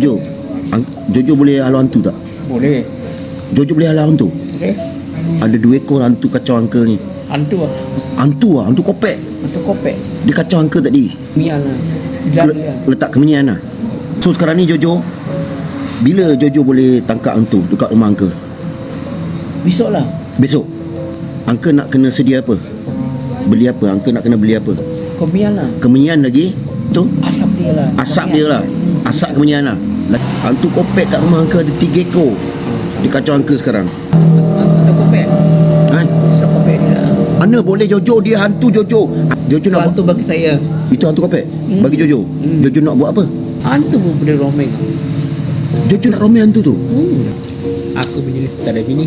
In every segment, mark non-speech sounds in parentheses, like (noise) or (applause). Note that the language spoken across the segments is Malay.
Jo, ang, Jojo boleh halau hantu tak? Boleh. Jojo boleh halau hantu? Boleh. Ada dua ekor hantu kacau uncle ni. Hantu lah. Hantu ah, hantu kopek. Hantu kopek. Dia kacau uncle tadi. Mian lah. Bilang Le- letak kemenyan lah. So sekarang ni Jojo, bila Jojo boleh tangkap hantu dekat rumah uncle? Besok lah. Besok. Uncle nak kena sedia apa? Beli apa? Uncle nak kena beli apa? Kau mian lah. Kemenyan lagi? Tu? Asap dia lah. Asap Kau dia lah. Asap kemenyan lah. Hantu kopek kat rumah uncle ada tiga ekor. Dia kacau uncle sekarang. Hantu kopek. Ha? Asap kopek dia lah. Mana boleh Jojo dia hantu Jojo. Jojo nak hantu bagi saya. itu hantu kopek. Hmm. Bagi Jojo. Hmm. Jojo nak buat apa? Hantu pun boleh romeng. Jojo nak romel hantu tu. Hmm. Aku punya tak ada bini.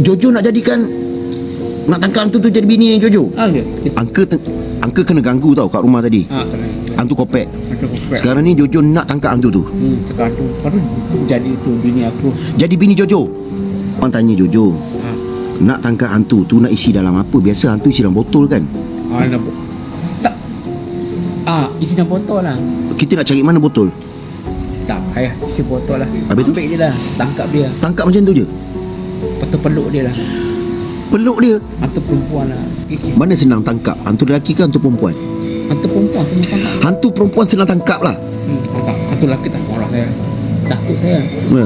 Jojo nak jadikan nak tangkap hantu tu jadi bini Jojo. Ah, ya. Angka te- angka kena ganggu tau kat rumah tadi. Ah, kena. Hantu kopek. Hantu kopek. Sekarang ni Jojo nak tangkap hantu tu. Hmm, sekarang tu baru jadi tu bini aku. Jadi bini Jojo. Orang tanya Jojo, Ha. nak tangkap hantu tu nak isi dalam apa? Biasa hantu isi dalam botol kan? Ah, nak bo- tak. Ah, isi dalam botol lah. Kita nak cari mana botol? Tak payah isi botol lah. Habis tu? Ambil je lah. Tangkap dia. Tangkap macam tu je. Lepas tu peluk dia lah. Peluk dia. Hantu perempuan lah. Mana senang tangkap? Hantu lelaki ke hantu perempuan? Hantu perempuan tangkap. Hantu perempuan senang tangkap lah. Hmm, tangkap. Hantu lelaki tak orang saya. Takut saya. Ha.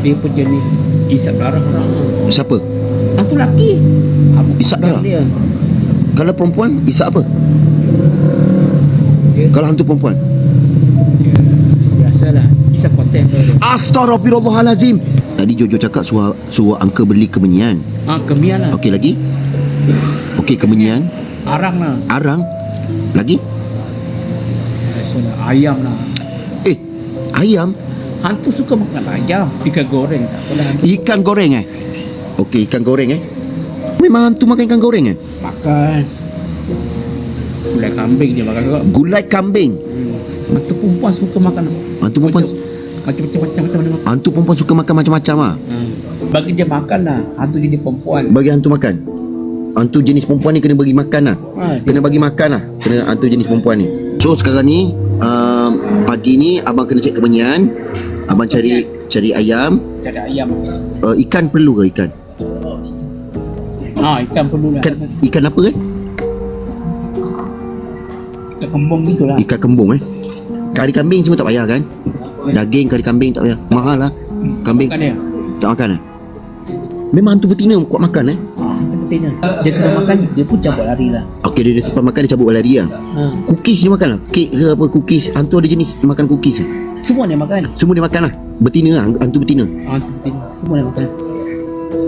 Dia pun jenis isap darah orang. Siapa? Hantu lelaki. Isap darah? Dia. Kalau perempuan, isap apa? Dia, Kalau hantu perempuan? biasalah. Isap konten tu. Tadi Jojo cakap suruh, suruh angka beli kemenyan. Ah, kemian lah. Okey lagi? Okey kemenyan, Arang lah. arang. Lagi? Ayam lah. Eh, ayam, Hantu suka makan ayam. Ikan goreng. Tak ikan goreng eh. Okey, ikan goreng eh. Memang hantu makan ikan goreng eh? Makan. Gulai kambing dia makan juga. Gulai kambing. Hmm. Hantu perempuan suka makan. Hantu perempuan Macam-macam macam mana. hantu perempuan suka makan macam-macam ah. Hmm. Bagi dia makan lah. Hantu jadi perempuan. Bagi hantu makan. Hantu jenis perempuan ni kena bagi makan lah. Ha, dia, Kena bagi makan lah Kena hantu jenis perempuan ni So sekarang ni um, Pagi ni Abang kena cek kemenyan Abang cari Cari ayam cari ayam. uh, Ikan perlu ke ikan? Ah, ikan perlu lah. Ikan, ikan apa kan? Ikan kembung gitu lah. Ikan kembung eh Kari kambing semua tak payah kan? Daging kari kambing tak payah Mahal lah Kambing Makan dia. tak makan eh? Memang hantu betina kuat makan eh Ah, betina. Dia sudah makan, dia pun cabut lari lah. Okey dia, dia sempat makan dia cabut lari lah Ha. Cookies dia makan lah Kek ke apa cookies Hantu ada jenis makan cookies eh? Semua dia makan. Semua dia makan lah Betina lah Hantu betina Ah, hantu betina. Semua dia makan.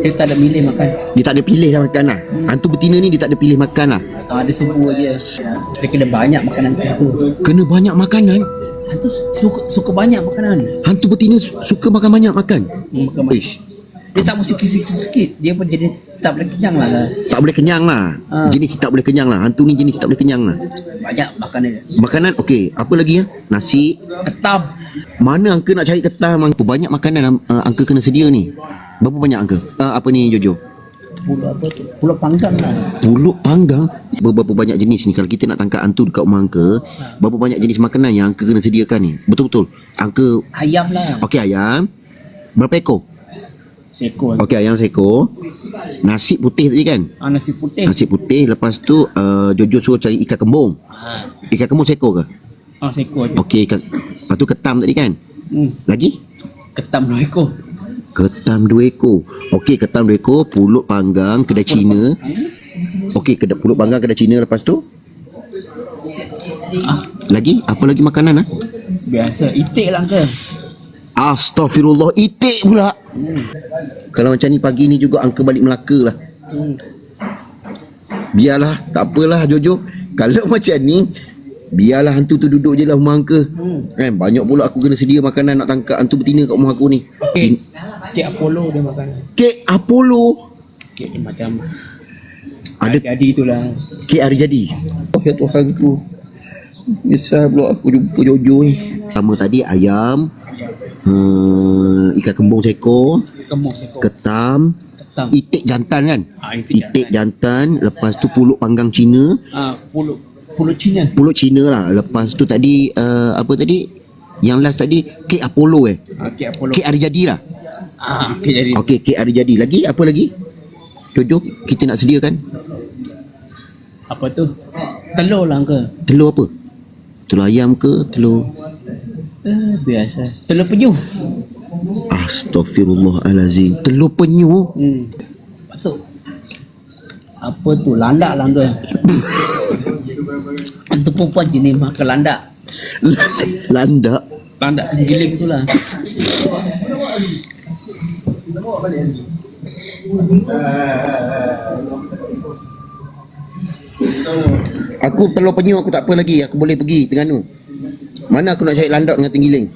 Dia tak ada milih makan. Dia tak ada pilih lah makan lah Hantu betina ni dia tak ada pilih makan lah Ah, dia semua dia. Dia kena banyak makanan tu. Kena banyak makanan Hantu suka, suka banyak makanan. Hantu betina su- suka makan banyak makan Hmm, makan banyak. Ish, Dia tak mesti sikit-sikit. Dia pun jadi tak boleh kenyang lah. kan. Tak boleh kenyang lah Ha. Jenis tak boleh kenyang lah Hantu ni jenis tak boleh kenyang lah Banyak makanan. Makanan okey Apa lagi ya Nasi Ketam. Mana angka nak cari ketam banyak makanan uh, Angka kena sedia ni Berapa banyak angka uh, Apa ni Jojo Pulau apa tu? Pulau panggang lah. Pulut panggang Berapa banyak jenis ni Kalau kita nak tangkap hantu dekat rumah angka Berapa banyak jenis makanan Yang angka kena sediakan ni Betul-betul Angka Ayam lah. Okey ayam Berapa ekor Seekor. Okey ayam seekor Nasi putih tadi kan Ah, nasi putih. Nasi putih Lepas tu uh, Jojo suruh cari ikan kembung Ah, Ikan kembung seekor ke? ah seekor je. Okey ikan Lepas tu ketam tadi kan Hmm. Lagi? Ketam dua ekor. Ketam dua ekor Okey ketam dua ekor Pulut panggang Kedai Cina Okey kedai pulut panggang kedai Cina Lepas tu Ah, Lagi? Apa lagi makanan ah? biasa. Itik lah ke? Astaghfirullah Itik pula Hmm. Kalau macam ni pagi ni juga Angka balik Melaka lah Hmm. Biarlah Tak apalah Jojo Kalau (laughs) macam ni Biarlah hantu tu duduk je lah rumah angka Hmm. Kan banyak pula aku kena sedia makanan Nak tangkap hantu betina kat rumah aku ni Kek. Kek Apollo dia makan. Kek Apollo Kek dia macam Ada jadi itulah. kek hari jadi Oh ya Tuhanku Nyesal pula aku jumpa Jojo ni Sama tadi ayam hmm, Ikan kembung seekor Kemuk seekor. Ketam Ketam. Itik jantan kan Ah, itik Itik jantan Lepas tu pulut panggang Cina Ah, pulut pulut Cina. Pulut Cina lah Lepas tu tadi uh, Apa tadi Yang last tadi kek Apollo eh. Okey Apollo. Kek hari jadi lah. Ah, okey jadi. Okey, kek hari jadi. Lagi apa lagi? Jojo, kita nak sediakan Apa tu? Telur lah ke? telur apa? Telur ayam ke? Telur Eh, biasa. Telur penyu. Astaghfirullahalazim. Telur penyu. Hmm. Patut. Apa tu? Landak lah ke? (coughs) Untuk perempuan jenis makan landak. Landak. Landak giling tu lah. (coughs) (coughs) Aku telur penyu aku tak apa lagi. Aku boleh pergi Terengganu. Mana aku nak cari landak dengan tenggiling?